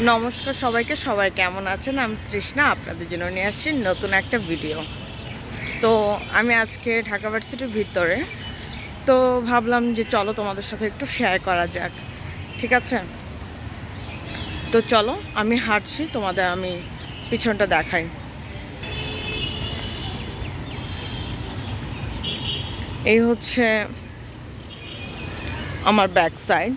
নমস্কার সবাইকে, সবাই কেমন আছেন? আমি তৃষ্ণা, আপনাদের জন্য নিয়ে আসছি নতুন একটা ভিডিও তো আমি আজকে ঢাকা ভার্সিটির ভিতরে, তো ভাবলাম যে চলো তোমাদের সাথে একটু শেয়ার করা যাক, ঠিক আছে? তো চলো, আমি হাঁটছি, তোমাদের আমি পিছনটা দেখাই। এই হচ্ছে আমার ব্যাক সাইড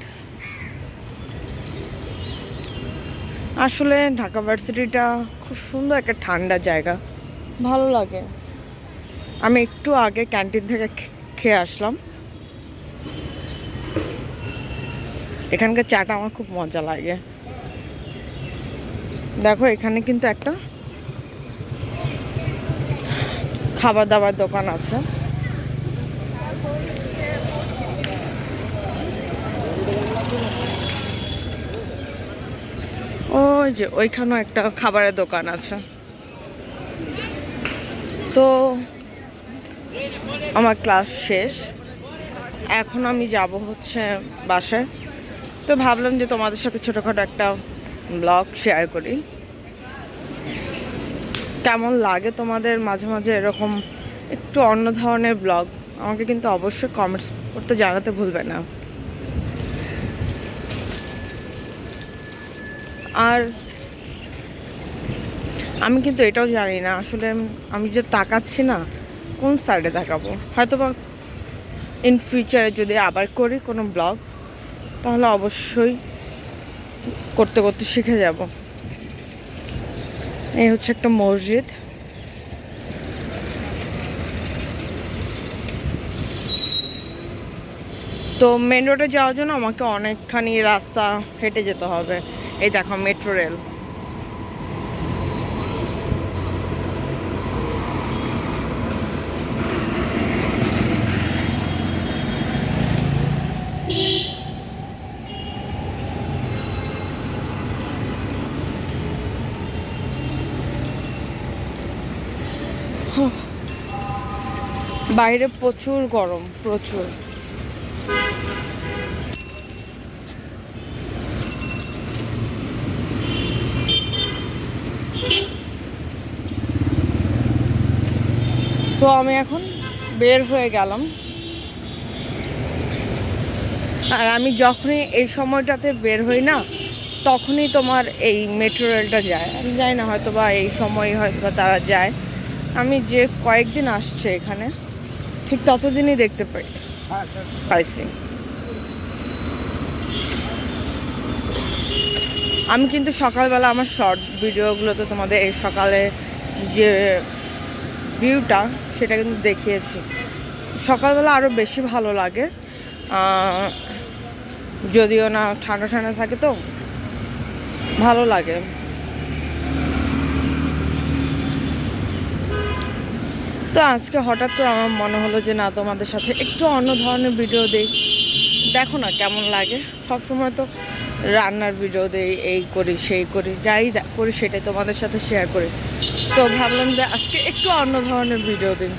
আসলে ঢাকা ভার্সিটিটা খুব সুন্দর একটা ঠান্ডা জায়গা। ভালো লাগে। আমি একটু আগে ক্যান্টিন থেকে খেয়ে আসলাম। এখানকার চাটা আমার খুব মজা লাগে। দেখো এখানে কিন্তু একটা খাবার দাবার দোকান আছে। ওই যে ওইখানেও একটা খাবারের দোকান আছে। তো আমার ক্লাস শেষ। এখন আমি যাব হচ্ছে বাসায়। তো ভাবলাম যে তোমাদের সাথে ছোটোখাটো একটা ব্লগ শেয়ার করি। কেমন লাগে তোমাদের মাঝে মাঝে এরকম একটু অন্য ধরনের ব্লগ? আমাকে কিন্তু অবশ্যই কমেন্টস করতে জানাতে ভুলবে না। আর আমি কিন্তু এটাও জানি না। আসলে আমি যে তাকাচ্ছি না, কোন সাইডে তাকাবো? হয়তো বা ইন ফিউচারে যদি আবার করি কোনো ব্লগ তাহলে অবশ্যই করতে করতে শিখে যাব। এই হচ্ছে একটা মসজিদ। তো মেন রোডে যাওয়ার জন্য আমাকে অনেকখানি রাস্তা হেঁটে যেতে হবে। এই দেখো মেট্রো রেল বাইরে প্রচুর গরম প্রচুর। তো আমি এখন বের হয়ে গেলাম। আর আমি যখনই এই সময়টাতে বের হই না, তখনই তোমার এই মেট্রো রেলটা যায়। আমি জানি না হয়তো বা এই সময় হয়তো বা তারা যায়। আমি যে কয়েকদিন আসছে এখানে, ঠিক ততদিনই দেখতে পাই পাইছি। আমি কিন্তু সকালবেলা আমার শর্ট ভিডিওগুলোতে তোমাদের এই সকালে যে ভিউটা সেটা কিন্তু দেখিয়েছি। সকালবেলা আরও বেশি ভালো লাগে। যদিও না, ঠান্ডা ঠান্ডা থাকে তো, ভালো লাগে। তো আজকে হঠাৎ করে আমার মনে হলো যে, না, তোমাদের সাথে একটু অন্য ধরনের ভিডিও দেই। দেখো না কেমন লাগে। সব সময় তো রান্নার ভিডিও দেই, এই করি, সেই করি, যাই করি সেটাই তোমাদের সাথে শেয়ার করি। তো ভাবলাম যে, আজকে একটু অন্য ধরনের ভিডিও দিই।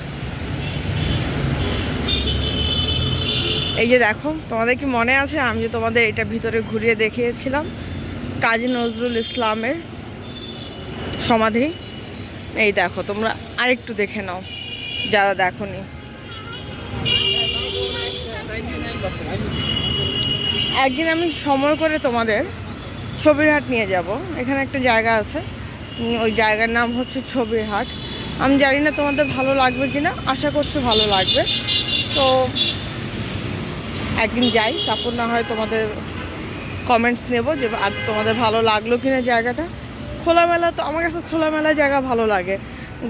এই যে দেখো, তোমাদের কি মনে আছে? আমি যে তোমাদের এটা ভিতরে ঘুরিয়ে দেখিয়েছিলাম, কাজী নজরুল ইসলামের সমাধি। এই দেখো, তোমরা আরেকটু দেখে নাও, যারা দেখোনি। একদিন আমি সময় করে তোমাদের ছবির হাট নিয়ে যাব। এখানে একটা জায়গা আছে ওই জায়গার নাম হচ্ছে ছবির হাট আমি জানি না তোমাদের ভালো লাগবে কি না আশা করছি ভালো লাগবে। তো একদিন যাই, তারপর না হয় তোমাদের কমেন্টস নেব যে তোমাদের ভালো লাগল কিনা জায়গাটা। খোলামেলা তো আমার কাছে খোলামেলা জায়গা ভালো লাগে।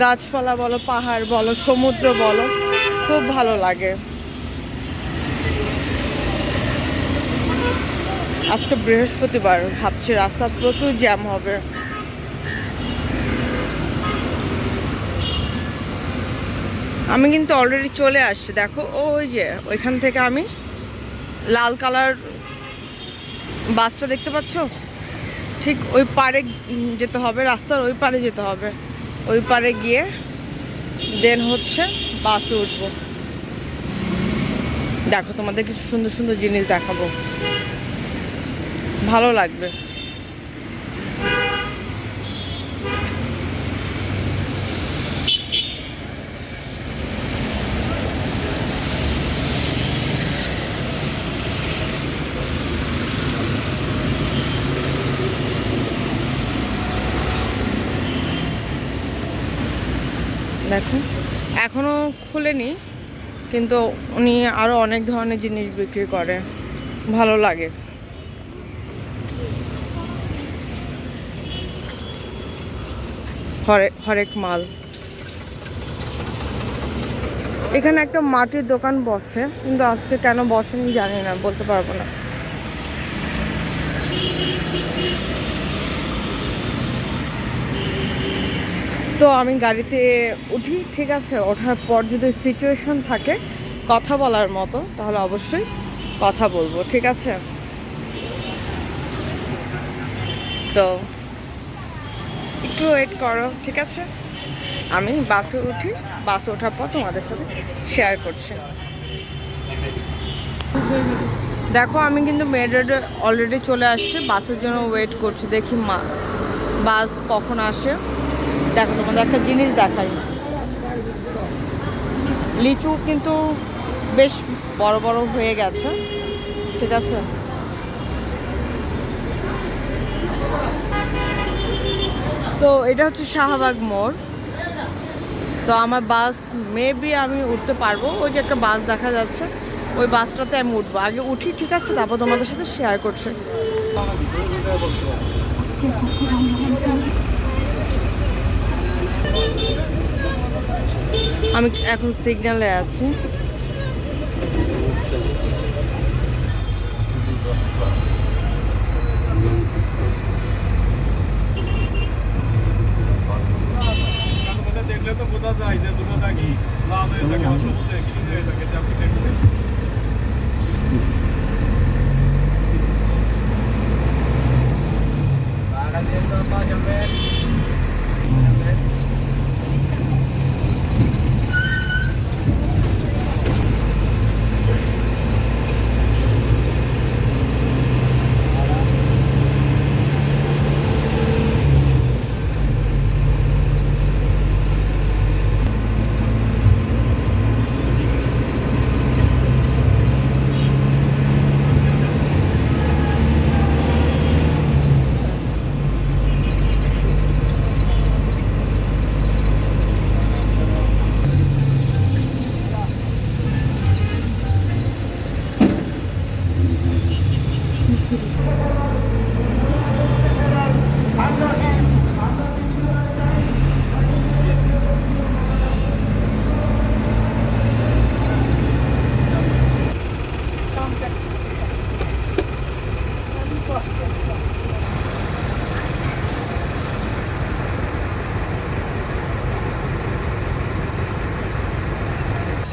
গাছপালা বলো, পাহাড় বলো, সমুদ্র বলো, খুব ভালো লাগে। আজকে বৃহস্পতিবার, ভাবছি রাস্তা প্রচুর জ্যাম হবে। আমি কিন্তু অলরেডি চলে আসছি। দেখো, ওই যে, ওইখান থেকে আমি লাল কালার বাসটা দেখতে পাচ্ছ? ঠিক ওই পারে যেতে হবে, রাস্তার ওই পারে যেতে হবে। ওই পারে গিয়ে দেন হচ্ছে বাসে উঠব। দেখো তোমাদের কিছু সুন্দর সুন্দর জিনিস দেখাবো। ভালো লাগবে। দেখো, এখনও খুলেনি, কিন্তু উনি আরও অনেক ধরনের জিনিস বিক্রি করে, ভালো লাগে। হরেক মাল। এখানে একটা মাটির দোকান বসে, কিন্তু আজকে কেন বসেনি জানি না, বলতে পারব না। তো আমি গাড়িতে উঠি, ঠিক আছে? ওঠার পর যদি সিচুয়েশন থাকে কথা বলার মতো, তাহলে অবশ্যই কথা বলব, ঠিক আছে? তো একটু ওয়েট করো, ঠিক আছে? আমি বাসে উঠি বাসে ওঠার পর তোমাদের সাথে শেয়ার করছি। দেখো, আমি কিন্তু মেন রোডে অলরেডি চলে আসছি বাসের জন্য ওয়েট করছি, দেখি মা বাস কখন আসে। দেখো তোমাদের একটা জিনিস দেখাই। লিচু কিন্তু বেশ বড় বড় হয়ে গেছে, ঠিক আছে? তো এটা হচ্ছে শাহবাগ মোড়। তো আমার বাস মেবি আমি উঠতে পারব। ওই যে একটা বাস দেখা যাচ্ছে, ওই বাসটাতে আমি উঠবো। আগে উঠি, ঠিক আছে? তারপর তোমাদের সাথে শেয়ার করছি। আমি এখন সিগন্যালে আছি। এটা দেখলে তো বোঝা যায় যে দুটোটা কি লাল হয়ে থাকে বা সবুজ হয়ে গ্রিন হয়ে থাকে, যে আপনি দেখছেন।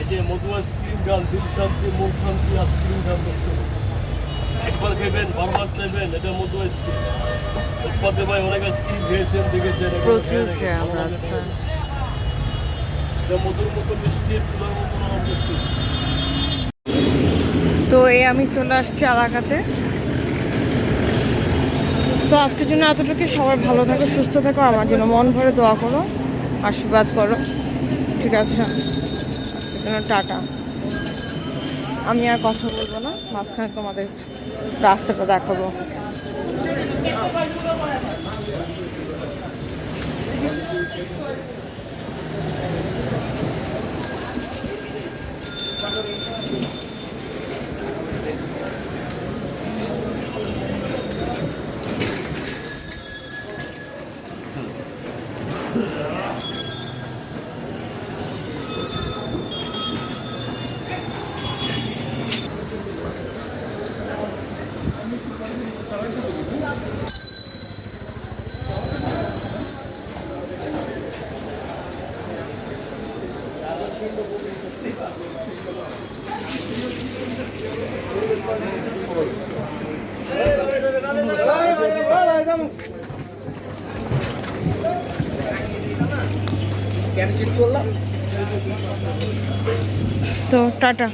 এই যে মধু আইসক্রিম গান দিল শান্তি মন শান্তি আইসক্রিম গান দোস্ত একবার খেবেন বারবার চাইবেন এটা মধু আইসক্রিম উৎপাদে ভাই অনেক আইসক্রিম খেয়েছেন দেখেছেন প্রচুর জ্যাম। রাস্তায়। এটা মধুর মতো মিষ্টি তুলার মতো নরম মিষ্টি। তো এই আমি চলে আসছি এলাকাতে তো আজকের জন্য এতটুকু সবাই ভালো থাকো সুস্থ থাকো আমার জন্য মন ভরে দোয়া করো আশীর্বাদ করো। ঠিক আছে। টাটা। আমি আর কথা বলব না মাঝখানে তোমাদের রাস্তাটা দেখাবো। তো টাটা।